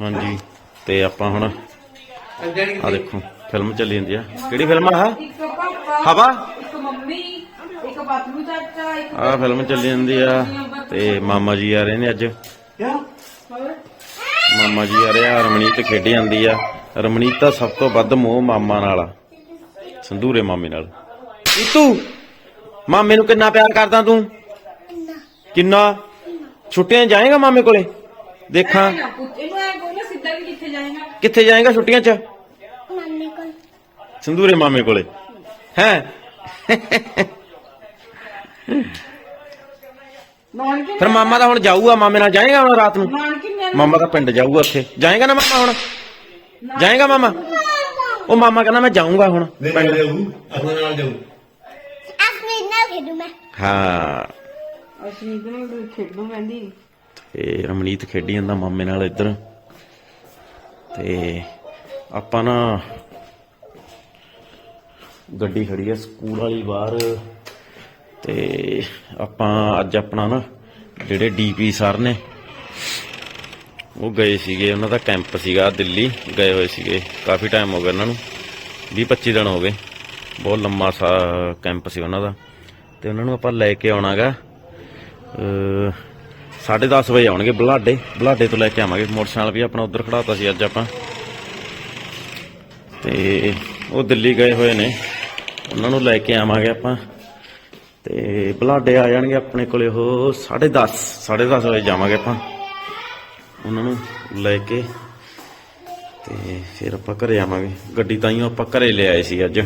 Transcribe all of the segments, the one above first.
ਹਾਂਜੀ ਤੇ ਆਪਾਂ ਹੁਣ ਆ ਦੇਖੋ ਫਿਲਮ ਚੱਲੀ ਜਾਂਦੀ ਆ। ਕਿਹੜੀ ਫਿਲਮ ਆ? ਆਹ? ਹਵਾ? ਇੱਕ ਮੰਮੀ ਇੱਕ ਬਾਤੂ ਚਾਚਾ ਇੱਕ ਆ ਫਿਲਮ ਚੱਲੀ ਜਾਂਦੀ ਆ ਤੇ ਮਾਮਾ ਜੀ ਆ ਰਹੇ ਨੇ ਅੱਜ। ਮਾਮਾ ਜੀ ਆ ਰਹੇ ਆ ਰਮਣੀਤ ਖੇਡੀ ਜਾਂਦੀ ਆ। ਰਮਣੀਤ ਦਾ ਸਭ ਤੋਂ ਵੱਧ ਮੋਹ ਮਾਮਾ ਨਾਲ ਆ ਸੰਧੂਰੇ ਮਾਮੇ ਨਾਲ। ਤੂੰ ਮਾਮੇ ਨੂੰ ਕਿੰਨਾ ਪਿਆਰ ਕਰਦਾ ਤੂੰ? ਕਿੰਨਾ? ਛੁੱਟੀਆਂ 'ਚ ਜਾਏਗਾ ਮਾਮੇ ਕੋਲੇ? ਦੇਖਾਂ। ਨਾ ਪੁੱਤ ਇਹਨੂੰ ਐ ਕੋਲ ਸਿੱਧਾ ਵੀ ਕਿੱਥੇ ਜਾਏਗਾ। ਕਿੱਥੇ ਜਾਏਗਾ ਛੁੱਟੀਆਂ 'ਚ? ਮੰਮੀ ਕੋਲ। ਸੰਧੂਰੇ ਮਾਮੇ ਕੋਲੇ। ਹੈ? ਨਾਨਕੇ ਫਿਰ ਮਾਮਾ ਤਾਂ ਹੁਣ ਜਾਊਗਾ ਮਾਮੇ ਨਾਲ ਜਾਏਗਾ ਹੁਣ ਰਾਤ ਨੂੰ? ਨਾਨਕੇ ਨੇ ਮਾਮਾ ਤਾਂ ਪਿੰਡ ਜਾਊਗਾ ਉੱਥੇ। ਜਾਏਗਾ ਨਾ ਮਾਮਾ ਹੁਣ? ਜਾਏਗਾ ਮਾਮਾ? ਉਹ ਮਾਮਾ ਕਹਿੰਦਾ ਮੈਂ ਜਾਊਂਗਾ ਹੁਣ। ਨਹੀਂ ਜਾਊ ਆਪਣੇ ਨਾਲ ਜਾਊ। ਅਸਮੀ ਨਾਲ ਖੇਡੂ ਮੈਂ। ਹਾਂ। ਅਸੀਂ ਇਹਦੇ ਖੇਡੂ ਕਹਿੰਦੀ। ਤੇ ਰਮਨੀਤ ਖੇਡੀ ਜਾਂਦਾ ਮਾਮੇ ਨਾਲ ਇੱਧਰ। ਤੇ ਆਪਾਂ ਨਾ ਗੱਡੀ ਖੜੀ ਹੈ ਸਕੂਲ ਵਾਲੀ ਬਾਹਰ। ਤੇ ਆਪਾਂ ਅੱਜ ਆਪਣਾ ਨਾ ਜਿਹੜੇ ਡੀਪੀ ਸਰ ਨੇ, ਉਹ ਗਏ ਸੀਗੇ, ਉਹਨਾਂ ਦਾ ਕੈਂਪ ਸੀਗਾ ਦਿੱਲੀ। ਗਏ ਹੋਏ ਸੀਗੇ, ਕਾਫੀ ਟਾਈਮ ਹੋ ਗਿਆ ਉਹਨਾਂ ਨੂੰ। 20 25 ਦਿਨ ਹੋ ਗਏ। ਬਹੁਤ ਲੰਮਾ ਸਾ ਕੈਂਪ ਸੀ ਉਹਨਾਂ ਦਾ। ਤੇ ਉਹਨਾਂ ਨੂੰ ਆਪਾਂ ਲੈ ਕੇ ਆਉਣਾਗਾ। ਅ 10:30 ਵਜੇ ਆਉਣਗੇ ਬਲਾਡੇ। ਬਲਾਡੇ ਤੋਂ ਲੈ ਕੇ ਆਵਾਂਗੇ। ਮੋਟਰਸਾਈਕਲ ਵੀ ਆਪਣਾ ਉਧਰ ਖੜਾਤਾ ਸੀ ਅੱਜ ਆਪਾਂ। ਤੇ ਉਹ ਦਿੱਲੀ ਗਏ ਹੋਏ ਨੇ। ਉਹਨਾਂ ਨੂੰ ਲੈ ਕੇ ਆਵਾਂਗੇ ਆਪਾਂ। ਤੇ ਬਲਾਡੇ ਆ ਜਾਣਗੇ ਆਪਣੇ ਕੋਲੇ। ਉਹ 10:30 10:30 ਵਜੇ ਜਾਵਾਂਗੇ ਆਪਾਂ। ਉਹਨਾਂ ਨੂੰ ਲੈ ਕੇ। ਤੇ ਫਿਰ ਆਪਾਂ ਘਰੇ ਆਵਾਂਗੇ। ਗੱਡੀ ਤਾਂ ਹੀ ਆਪਾਂ ਘਰੇ ਲੈ ਆਏ ਸੀ ਅੱਜ।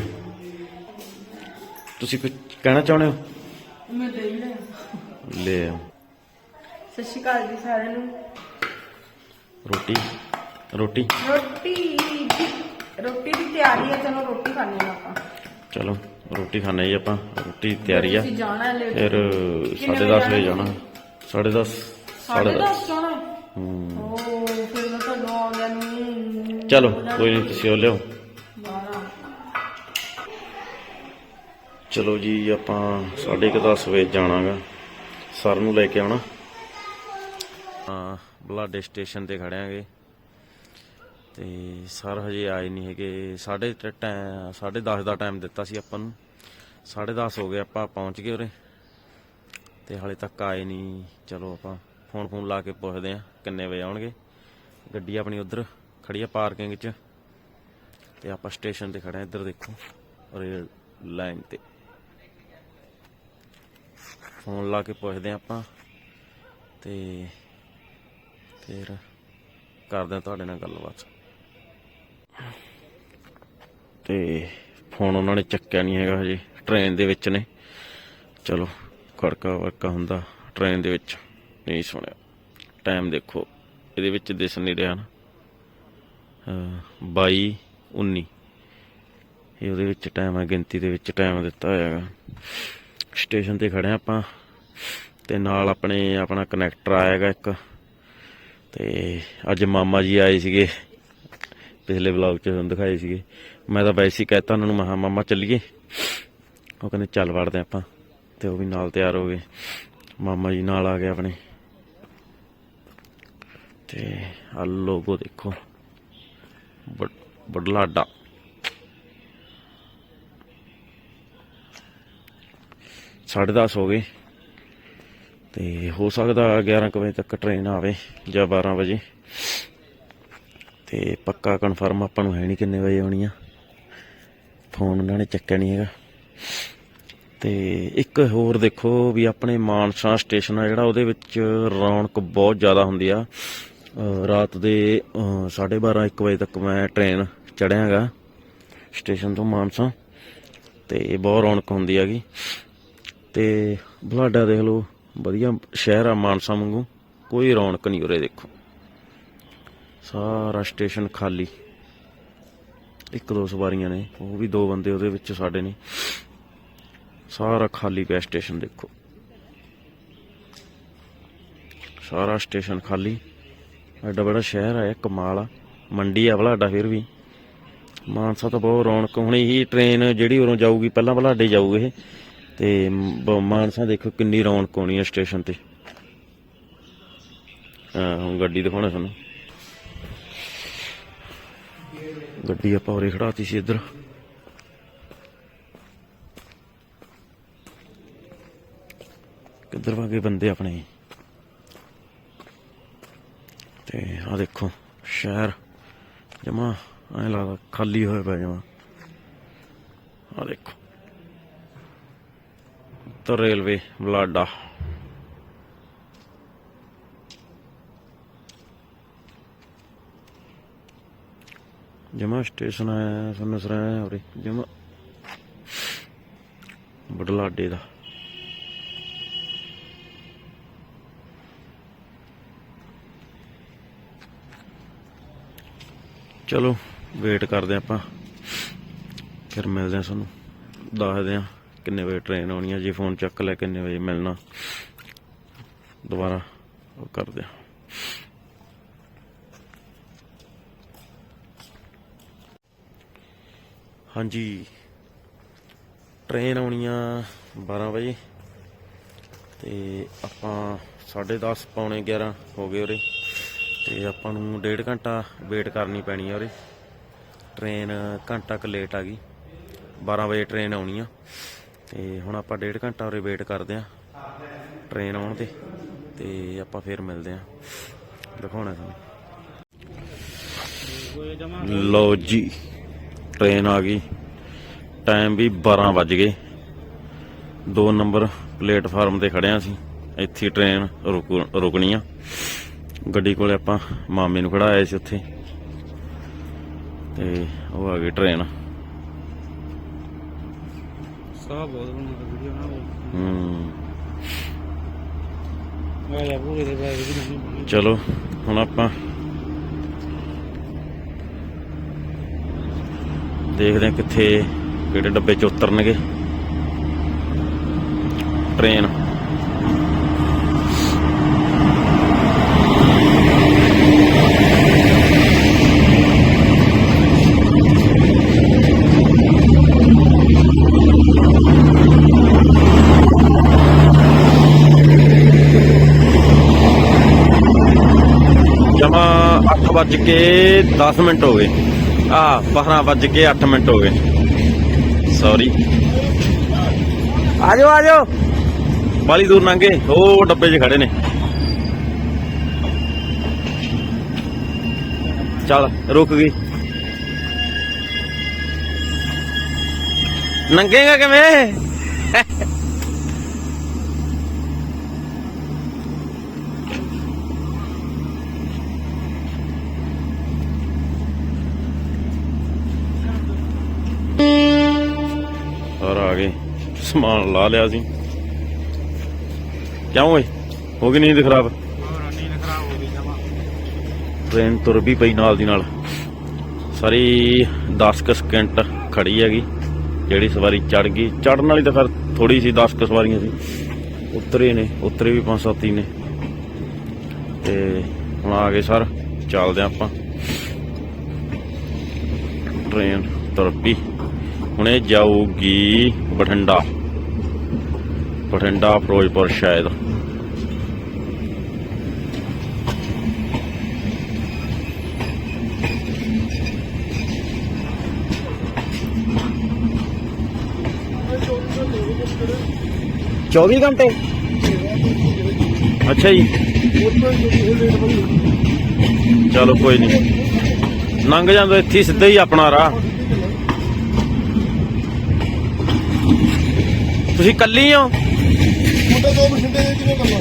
ਤੁਸੀਂ ਕੁਝ ਕਹਿਣਾ ਚਾਹੁੰਦੇ ਹੋ? ਲੈ ਆਓ ਸਤਿ ਸ਼੍ਰੀ ਅਕਾਲ ਜੀ ਸਾਰਿਆਂ ਨੂੰ। ਰੋਟੀ ਰੋਟੀ। ਰੋਟੀ ਦੀ ਰੋਟੀ ਦੀ ਤਿਆਰੀ ਹੈ ਚਲੋ ਰੋਟੀ ਖਾਣੇ ਆ ਆਪਾਂ। ਚਲੋ ਰੋਟੀ ਖਾਣੇ ਜੀ ਆਪਾਂ ਰੋਟੀ ਦੀ ਤਿਆਰੀ ਆ। ਤੁਸੀਂ ਜਾਣਾ ਹੈ ਫਿਰ 10:30 ਵਜੇ ਜਾਣਾ। 10:30 ਸਾਢੇ 10:30 ਦਸ। ਜਾਣਾ? ਹੈ? ਹੂੰ ਓ ਫਿਰ ਮੈਂ ਤੁਹਾਨੂੰ ਚਲੋ ਕੋਈ ਨਹੀਂ ਤੁਸੀਂ ਉਹ ਲਿਓ ਚਲੋ ਜੀ ਆਪਾਂ 10:30 ਵਜੇ ਜਾਣਾਗਾ। ਸਰ ਨੂੰ ਲੈ ਕੇ ਆਉਣਾ। ਹਾਂ, ਬਲਾਡੇ ਸਟੇਸ਼ਨ ਤੇ ਖੜਿਆਂਗੇ ਤੇ ਸਰ ਹਜੇ ਆਏ ਨਹੀਂ ਹੈਗੇ। ਸਾਢੇ ਟਾਈਮ 10:30 ਦਾ ਟਾਈਮ ਦਿੱਤਾ ਸੀ ਆਪਾਂ ਨੂੰ। 10:30 ਹੋ ਗਏ ਆਪਾਂ, ਪਹੁੰਚ ਗਏ ਉਰੇ। ਤੇ ਹਾਲੇ ਤੱਕ ਆਏ ਨਹੀਂ ਚਲੋ ਆਪਾਂ ਫੋਨ ਫੋਨ ਲਾ ਕੇ ਪੁੱਛਦੇ ਆ ਕਿੰਨੇ ਵਜੇ ਆਉਣਗੇ। ਗੱਡੀ ਆਪਣੀ ਉਧਰ ਖੜੀ ਆ ਪਾਰਕਿੰਗ 'ਚ। ਤੇ ਆਪਾਂ ਸਟੇਸ਼ਨ ਤੇ ਖੜੇ ਆ। ਇੱਧਰ ਦੇਖੋ, ਰੇਲ ਲਾਈਨ ਤੇ। ਫੋਨ ਲਾ ਕੇ ਪੁੱਛਦੇ ਆ ਆਪਾਂ। ਤੇ ਫਿਰ ਕਰਦੇ ਆ ਤੁਹਾਡੇ ਨਾਲ ਗੱਲਬਾਤ। ਤੇ ਫੋਨ ਉਹਨਾਂ ਨੇ ਚੱਕਿਆ ਨਹੀਂ ਹੈਗਾ ਹਜੇ, ਟ੍ਰੇਨ ਦੇ ਵਿੱਚ ਨੇ। ਚਲੋ, ਕੜਕਾ ਵਰਕਾ ਹੁੰਦਾ, ਟ੍ਰੇਨ ਦੇ ਵਿੱਚ ਨਹੀਂ ਸੁਣਿਆ। ਟਾਈਮ ਦੇਖੋ, ਇਹਦੇ ਵਿੱਚ ਦਿਸ ਨਹੀਂ ਰਿਹਾ ਨਾ। ਅਹ 22 19 ਇਹ ਉਹਦੇ ਵਿੱਚ ਟਾਈਮ ਹੈ, ਗਿਣਤੀ ਦੇ ਵਿੱਚ ਟਾਈਮ ਦਿੱਤਾ ਹੋਇਆ ਹੈਗਾ। ਸਟੇਸ਼ਨ ਤੇ ਖੜੇ ਆਪਾਂ ਤੇ ਨਾਲ ਆਪਣੇ, ਆਪਣਾ ਕਨੈਕਟਰ ਆਏਗਾ ਇੱਕ ਤੇ ਅੱਜ ਮਾਮਾ ਜੀ ਆਏ ਸੀਗੇ ਪਿਛਲੇ ਵਲੌਗ 'ਚ ਤੁਹਾਨੂੰ ਦਿਖਾਏ ਸੀਗੇ। ਮੈਂ ਤਾਂ ਵੈਸੇ ਹੀ ਕਹਿਤਾ ਉਹਨਾਂ ਨੂੰ ਮਹਾ ਮਾਮਾ ਚੱਲੀਏ। ਉਹ ਕਹਿੰਦੇ ਚੱਲ ਵੜਦੇ ਆਪਾਂ ਤੇ ਉਹ ਵੀ ਨਾਲ ਤਿਆਰ ਹੋ ਗਏ। ਮਾਮਾ ਜੀ ਨਾਲ ਆ ਗਏ ਆਪਣੇ। ਤੇ ਆ ਲੋਗੋ ਦੇਖੋ। ਬੜ- ਬੜਲਾਡਾ ਸਾਢੇ ਦਸ ਹੋ ਗਏ। ਤੇ ਹੋ ਸਕਦਾ 11 ਕੁ ਵਜੇ ਤੱਕ ਟ੍ਰੇਨ ਆਵੇ ਜਾਂ 12 ਵਜੇ। ਤੇ ਪੱਕਾ ਕਨਫਰਮ ਆਪਾਂ ਨੂੰ ਹੈ ਨਹੀਂ ਕਿੰਨੇ ਵਜੇ ਆਉਣੀ ਆ। ਫੋਨ ਉਹਨਾਂ ਨੇ ਚੱਕਿਆ ਨਹੀਂ ਹੈਗਾ। ਤੇ ਇੱਕ ਹੋਰ ਦੇਖੋ ਵੀ ਆਪਣੇ ਮਾਨਸਾ ਸਟੇਸ਼ਨ ਆ ਜਿਹੜਾ ਉਹਦੇ ਵਿੱਚ ਰੌਣਕ ਬਹੁਤ ਜ਼ਿਆਦਾ ਹੁੰਦੀ ਆ। ਰਾਤ ਦੇ 12:30 1 ਵਜੇ ਤੱਕ ਮੈਂ ਟ੍ਰੇਨ ਚੜਿਆਗਾ ਸਟੇਸ਼ਨ ਤੋਂ ਮਾਨਸਾ। ਤੇ ਬਹੁਤ ਰੌਣਕ ਹੁੰਦੀ ਹੈਗੀ। ਤੇ ਬਲਾਡਾ ਦੇਖ ਲਓ, ਵਧੀਆ ਸ਼ਹਿਰ ਆ ਮਾਨਸਾ ਵਾਂਗੂ। ਕੋਈ ਰੌਣਕ ਨਹੀਂ ਉਰੇ ਦੇਖੋ। ਸਾਰਾ ਸਟੇਸ਼ਨ ਖਾਲੀ। ਇੱਕ ਦੋ ਸਵਾਰੀਆਂ ਨੇ, ਉਹ ਵੀ ਦੋ ਬੰਦੇ ਉਹਦੇ ਵਿੱਚ ਸਾਡੇ ਨੇ। ਸਾਰਾ ਖਾਲੀ ਪਿਆ ਸਟੇਸ਼ਨ ਦੇਖੋ। ਸਾਰਾ ਸਟੇਸ਼ਨ ਖਾਲੀ। ਐਡਾ ਬੜਾ ਸ਼ਹਿਰ ਆ ਕਮਾਲ ਆ। ਮੰਡੀ ਆ ਬਲਾਡਾ ਫਿਰ ਵੀ। ਮਾਨਸਾ ਤਾਂ ਬਹੁਤ ਰੌਣਕ, ਹੁਣ ਇਹੀ ਟ੍ਰੇਨ ਜਿਹੜੀ ਉਰੋਂ ਜਾਊਗੀ, ਪਹਿਲਾਂ ਬਲਾਡੇ ਜਾਊ ਇਹ। ਤੇ ਮਾਨਸਾ ਦੇਖੋ ਕਿੰਨੀ ਰੌਣਕ ਹੋਣੀ ਹੈ ਸਟੇਸ਼ਨ ਤੇ। ਅਹ ਹੁਣ ਗੱਡੀ ਦਿਖਾਉਣਾ ਤੁਹਾਨੂੰ। ਗੱਡੀ ਆਪਾਂ ਉਰੇ ਖੜਾਤੀ ਸੀ ਇੱਧਰ। ਕਿੱਧਰ ਵਾ ਬੰਦੇ ਆਪਣੇ? ਤੇ ਆ ਦੇਖੋ, ਸ਼ਹਿਰ। ਜਮਾ ਐ ਲੱਗਦਾ ਖਾਲੀ ਹੋਇਆ ਪਿਆ ਜਮਾ। ਆ ਦੇਖੋ। ਤਾਂ ਰੇਲਵੇ ਬਲਾਡਾ ਜਮਾ ਸਟੇਸ਼ਨ ਆਇਆ, ਸਾਨੂੰ ਸਰਾਇਆ ਉਰੇ, ਜਮਾ। ਬਡਲਾਡੇ ਦਾ। ਚਲੋ, ਵੇਟ ਕਰਦੇ ਹਾਂ ਆਪਾਂ। ਫਿਰ ਮਿਲਦੇ ਹਾਂ ਤੁਹਾਨੂੰ, ਦੱਸਦੇ ਹਾਂ। ਕਿੰਨੇ ਵਜੇ ਟ੍ਰੇਨ ਆਉਣੀ ਹੈ ਜੇ ਫੋਨ ਚੱਕ ਲੈ ਕਿੰਨੇ ਵਜੇ ਮਿਲਣਾ? ਦੁਬਾਰਾ ਉਹ ਕਰਦੇ ਹਾਂ ਹਾਂਜੀ। ਟ੍ਰੇਨ ਆਉਣੀ ਆ 12 ਵਜੇ। ਤੇ ਆਪਾਂ 10:30 ਪੌਣੇ 11 ਹੋ ਗਏ ਉਰੇ। ਤੇ ਆਪਾਂ ਨੂੰ ਡੇਢ ਘੰਟਾ ਵੇਟ ਕਰਨੀ ਪੈਣੀ ਆ ਉਰੇ। ਟ੍ਰੇਨ ਘੰਟਾ ਕੁ ਲੇਟ ਆ ਗਈ। 12 ਵਜੇ ਟ੍ਰੇਨ ਆਉਣੀ ਆ। ਤੇ ਹੁਣ ਆਪਾਂ ਡੇਢ ਘੰਟਾ ਉਰੇ ਵੇਟ ਕਰਦੇ ਆ ਟ੍ਰੇਨ ਆਉਣ ਤੇ ਤੇ ਆਪਾਂ ਫੇਰ ਮਿਲਦੇ ਆ। ਦਿਖਾਉਣਾ ਤੁਹਾਨੂੰ। ਲਓ ਜੀ ਟ੍ਰੇਨ ਆ ਗਈ। ਟਾਈਮ ਵੀ 12 ਵੱਜ ਗਏ। 2 ਨੰਬਰ ਪਲੇਟਫਾਰਮ ਤੇ ਖੜਿਆ ਸੀ ਇੱਥੇ ਟ੍ਰੇਨ ਰੁਕ, ਰੁਕਣੀ ਆ। ਗੱਡੀ ਕੋਲੇ ਆਪਾਂ ਮਾਮੇ ਨੂੰ ਖੜਾਇਆ ਸੀ ਉੱਥੇ। ਤੇ ਉਹ ਆ ਗਈ ਟ੍ਰੇਨ ਸਾਹ ਬਹੁਤ ਬਣਾਉਂਦਾ ਵੀਡੀਓ ਨਾ ਉਹ ਹੂੰ ਮੈਂ ਯਾ ਪੂਰੇ ਦੇ ਬਾਰੇ ਵੀ ਨਹੀਂ ਚਲੋ ਹੁਣ ਆਪਾਂ ਦੇਖਦੇ ਹਾਂ ਕਿੱਥੇ ਕਿਹੜੇ ਡੱਬੇ ਚ ਉਤਰਨਗੇ ਟ੍ਰੇਨ ਵੱਜ ਕੇ 10 ਮਿੰਟ ਹੋ ਗਏ। ਆ 12 ਵੱਜ ਕੇ 8 ਮਿੰਟ ਹੋ ਗਏ। ਸੌਰੀ ਆਜੋ ਆਜੋ। ਬਾਲੀ ਦੂਰ ਲੰਘੇ ਉਹ ਡੱਬੇ 'ਚ ਖੜੇ ਨੇ। ਚੱਲ ਰੁਕ ਗਈ। ਨੰਗੇਗਾ ਕਿਵੇਂ? ਸਮਾਨ ਲਾ ਲਿਆ ਸੀ। ਕਿਉਂ ਓਏ? ਹੋ ਗਈ ਨੀਂਦ ਖਰਾਬ? ਨੀਂਦ ਖਰਾਬ ਟ੍ਰੇਨ ਤੁਰ ਵੀ ਪਈ ਨਾਲ ਦੀ ਨਾਲ। ਸਾਰੀ 10 ਸਕਿੰਟ ਖੜੀ ਹੈਗੀ। ਜਿਹੜੀ ਸਵਾਰੀ ਚੜ ਗਈ। ਚੜਨ ਵਾਲੀ ਤਾਂ ਫਿਰ ਥੋੜੀ ਸੀ 10 ਕੁ ਸਵਾਰੀਆਂ ਸੀ। ਉਤਰੇ ਨੇ, ਉਤਰੇ ਵੀ ਪੰਜ ਸੱਤ ਹੀ ਨੇ। ਤੇ ਹੁਣ ਆ ਗਏ ਸਰ, ਚੱਲਦੇ ਹਾਂ ਆਪਾਂ। ਟ੍ਰੇਨ ਤੁਰ ਪਈ। ਹੁਣ ਇਹ ਜਾਊਗੀ ਬਠਿੰਡਾ। ਬਠਿੰਡਾ ਫਿਰੋਜ਼ਪੁਰ ਸ਼ਾਇਦ। ਚੌਵੀ ਘੰਟੇ? ਅੱਛਾ ਜੀ। ਚਲੋ ਕੋਈ ਨਹੀਂ ਲੰਘ ਜਾਂਦਾ ਇੱਥੇ ਸਿੱਧਾ ਹੀ ਆਪਣਾ ਰਾਹ। ਤੁਸੀਂ ਕੱਲੀ ਹੋ? ਮੁੰਡੇ ਦੋ ਬਠਿੰਡੇ ਦੇ ਕਿਵੇਂ ਕਰਨਾ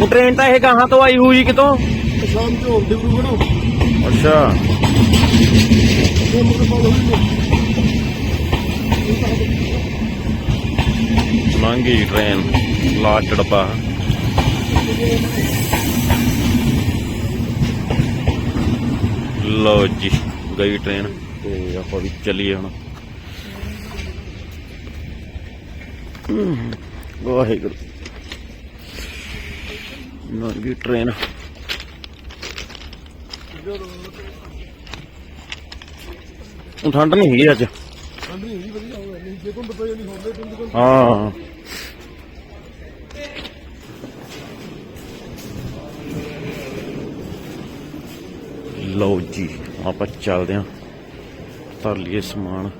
ਉਹ ਟ੍ਰੇਨ ਤਾਂ ਇਹ ਗਾਹਾਂ ਤੋਂ ਆਈ ਹੋਈ ਕਿਤੋਂ? ਸ਼ਾਮ ਨੂੰ ਹੁੰਦੇ ਗੁਰੂ ਬਣੋ ਅੱਛਾ। ਇਹ ਮੁੰਡੇ ਪਾਲ ਹੋਈ ਲੰਘੀ ਟ੍ਰੇਨ ਲਾਸਟ ਡੱਬਾ। ਲੋ ਜੀ, ਗਈ ਟ੍ਰੇਨ ਤੇ ਆਪਾਂ ਵੀ ਚੱਲੀਏ ਹੁਣ। ਵਾਹਿਗੁਰੂ। ਲੰਘੀ ਟ੍ਰੇਨ ਠੰਡ ਨਹੀਂ ਹੈਗੀ ਅੱਜ। ਠੰਡ ਨਹੀਂ ਹੈਗੀ ਵਧੀਆ। ਹੋ। ਹਾਂ ਲਓ ਜੀ ਆਪਾਂ ਚੱਲਦੇ ਆਂ ਧਰ ਲਈਏ ਸਮਾਨ।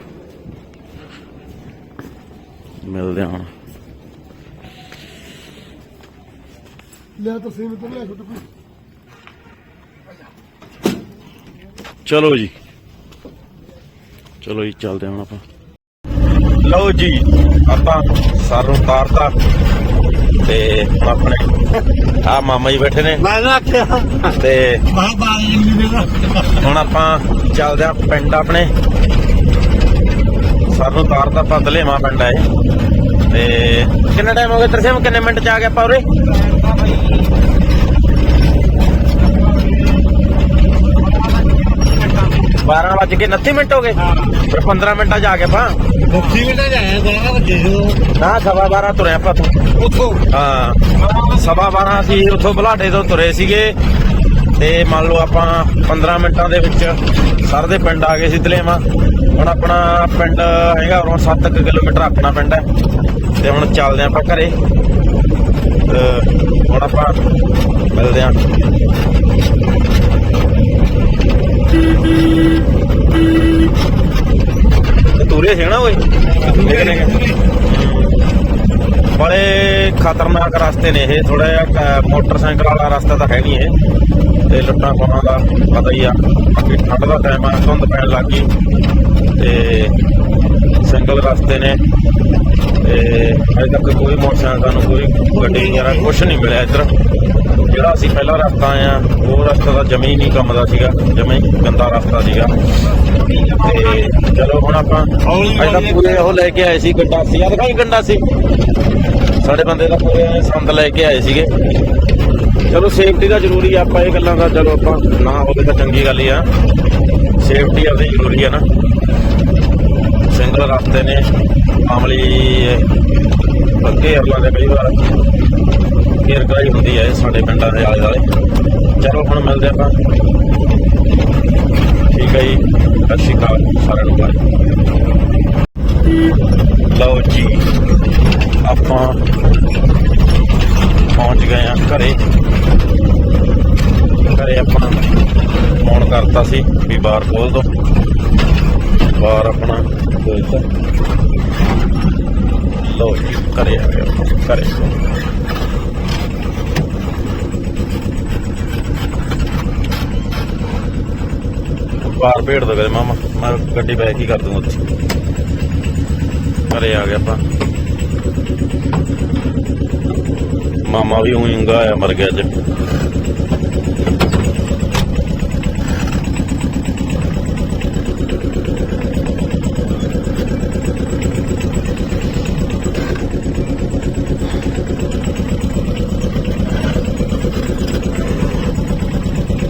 ਮਿਲਦੇ ਆਂ ਹੁਣ। ਲਿਆ ਤਾਂ ਸੇਮ ਤੋਂ ਲਿਆ ਛੋਟੂ ਚਲੋ ਜੀ। ਚਲੋ ਜੀ ਚੱਲਦੇ ਹਾਂ ਆਪਾਂ। ਲਓ ਜੀ ਆਪਾਂ ਸਰ ਨੂੰ ਉਤਾਰਤਾ ਤੇ ਆਪਣੇ ਆ ਮਾਮਾ ਜੀ ਬੈਠੇ ਨੇ। ਮੈਂ ਨਾ ਆਖਿਆ ਤੇ ਬਾਹਰ ਬਾਹਰ ਨਹੀਂ ਦੇਗਾ ਹੁਣ ਆਪਾਂ ਚੱਲਦੇ ਆ ਪਿੰਡ ਆਪਣੇ। ਸਰ ਨੂੰ ਉਤਾਰਤਾ ਪਤਲੇਵਾ ਪਿੰਡ ਆ ਇਹ ਤੇ ਕਿੰਨਾ ਟਾਈਮ ਹੋ ਗਿਆ? ਤਰਸੇਮ ਕਿੰਨੇ ਮਿੰਟ ਚ ਆ ਗਿਆ ਆਪਾਂ ਉਰੇ? ਬਾਰਾਂ ਵੱਜ ਕੇ 29 ਮਿੰਟ ਹੋ ਗਏ। ਫਿਰ 15 ਮਿੰਟਾਂ ਚ ਆ ਗਏ ਆਪਾਂ। ਮੁੱਖੀ ਮਿੰਟਾਂ ਜਾਇਆ ਬਾਹਰ ਵੱਜੇ ਜੋ ਨਾ ਸਵਾ 12 ਤੁਰੇ ਆਪਾਂ ਤੋਂ ਉੱਥੋਂ? ਹਾਂ। ਸਵਾ 12 ਅਸੀਂ ਉੱਥੋਂ ਬਲਾਡੇ ਤੋਂ ਤੁਰੇ ਸੀਗੇ। ਤੇ ਮੰਨ ਲਓ ਆਪਾਂ 15 ਮਿੰਟਾਂ ਦੇ ਵਿੱਚ ਸਰ ਦੇ ਪਿੰਡ ਆ ਗਏ ਸੀ ਦਲੇਵਾ ਹੁਣ ਆਪਣਾ ਪਿੰਡ ਹੈਗਾ ਉਰੋਂ 7 ਕਿਲੋਮੀਟਰ ਆਪਣਾ ਪਿੰਡ ਹੈ। ਤੇ ਹੁਣ ਚੱਲਦੇ ਆਪਾਂ ਘਰੇ। ਹੁਣ ਆਪਾਂ ਮਿਲਦੇ ਆਂ ਤੂਰੇ ਸੀ ਨਾ ਓਏ ਬੜੇ ਖਤਰਨਾਕ ਰਸਤੇ ਨੇ ਇਹ ਥੋੜਾ ਜਿਹਾ ਕ- ਮੋਟਰਸਾਈਕਲ ਵਾਲਾ ਰਸਤਾ ਤਾਂ ਹੈ ਨਹੀਂ ਇਹ। ਤੇ ਲੁੱਟਾਂ ਪਾਉਣਾ ਦਾ ਪਤਾ ਹੀ ਆ। ਬਾਕੀ ਠੰਡ ਦਾ ਟਾਈਮ ਆ ਧੁੰਦ ਪੈਣ ਲੱਗ ਗਈ। ਤੇ ਸਿੰਗਲ ਰਸਤੇ ਨੇ। ਤੇ ਅਜੇ ਤੱਕ ਕੋਈ ਮੋਟਰਸਾਈਕਲ ਸਾਨੂੰ ਕੋਈ ਗੱਡੀ ਯਾਰਾ ਕੁਝ ਨਹੀਂ ਮਿਲਿਆ ਇੱਧਰ। ਜਿਹੜਾ ਅਸੀਂ ਪਹਿਲਾ ਰਸਤਾ ਆਇਆ ਉਹ ਰਸਤਾ ਤਾਂ ਜਮੀ ਨਹੀਂ ਕੰਮ ਦਾ ਸੀਗਾ ਜਮੀ ਗੰਦਾ ਰਸਤਾ ਸੀਗਾ। ਤੇ ਚਲੋ ਹੁਣ ਆਪਾਂ ਤਾਂ ਪੂਰੇ ਉਹ ਲੈ ਕੇ ਆਏ ਸੀ ਗੰਡਾਸੀ ਆ ਦਿਖਾਈ ਗੰਡਾਸੀ ਸਾਡੇ ਬੰਦੇ ਦਾ ਪੂਰੇ ਸੰਦ ਲੈ ਕੇ ਆਏ ਸੀਗੇ। ਚਲੋ ਸੇਫਟੀ ਦਾ ਜ਼ਰੂਰੀ ਆ ਆਪਾਂ ਇਹ ਗੱਲਾਂ ਦਾ ਚਲੋ ਆਪਾਂ ਨਾ ਹੋਵੇ ਤਾਂ ਚੰਗੀ ਗੱਲ ਹੀ ਆ। ਸੇਫਟੀ ਆਪਣੀ ਜ਼ਰੂਰੀ ਆ ਨਾ। ਸਿੰਗਲ ਰਸਤੇ ਨੇ ਮਾਮਲੀ ਅੱਗੇ ਅਰਲਾ ਦੇ ਕਈ ਵਾਰ। ਘੇਰ ਕਰਾਈ ਹੁੰਦੀ ਹੈ ਸਾਡੇ ਪਿੰਡਾਂ ਦੇ ਆਲੇ ਦੁਆਲੇ। ਚਲੋ ਹੁਣ ਮਿਲਦੇ ਆਪਾਂ। ਠੀਕ ਹੈ ਜੀ। ਸਤਿ ਸ਼੍ਰੀ ਅਕਾਲ ਸਾਰਿਆਂ ਨੂੰ। ਬਾਏ ਲਓ ਜੀ ਆਪਾਂ ਪਹੁੰਚ ਗਏ ਆ ਘਰੇ। ਘਰੇ ਆਪਣਾ ਫੋਨ ਕਰਤਾ ਸੀ ਵੀ ਬਾਹਰ ਖੋਲ ਦੋ। ਬਾਹਰ ਆਪਣਾ ਖੋਲਤਾ ਲਓ ਜੀ ਘਰੇ ਆ ਗਏ ਆਪਾਂ, ਘਰੇ। ਬਾਹਰ ਭੇੜ ਦੋ ਕਦੇ ਮਾਮਾ, ਮੈਂ ਗੱਡੀ ਬੈਕ ਹੀ ਕਰ ਦੂੰਗਾ ਉੱਥੇ। ਘਰੇ ਆ ਗਿਆ ਆਪਾਂ। ਮਾਮਾ ਵੀ ਉਹੀ ਉਂਗਾ ਆਇਆ ਮਰ ਗਿਆ ਅੱਜ।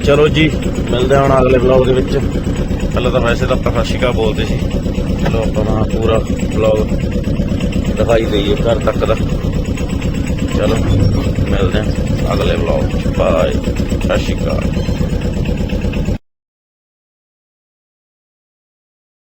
ਚਲੋ ਜੀ, ਮਿਲਦੇ ਹਾਂ ਹੁਣ ਅਗਲੇ ਵਲੌਗ ਦੇ ਵਿੱਚ। ਪਹਿਲਾਂ ਤਾਂ ਵੈਸੇ ਤਾਂ ਆਪਾਂ ਫਾਸ਼ਿਕਾ ਬੋਲਦੇ ਸੀ। ਚਲੋ ਆਪਾਂ ਪੂਰਾ ਵਲੌਗ ਦਿਖਾਈ ਦਈਏ ਘਰ ਤੱਕ ਦਾ। ਚਲੋ, ਮਿਲਦੇ ਹਾਂ ਅਗਲੇ ਵਲੌਗ ਬਾਏ ਸਤਿ ਸ਼੍ਰੀ ਅਕਾਲ।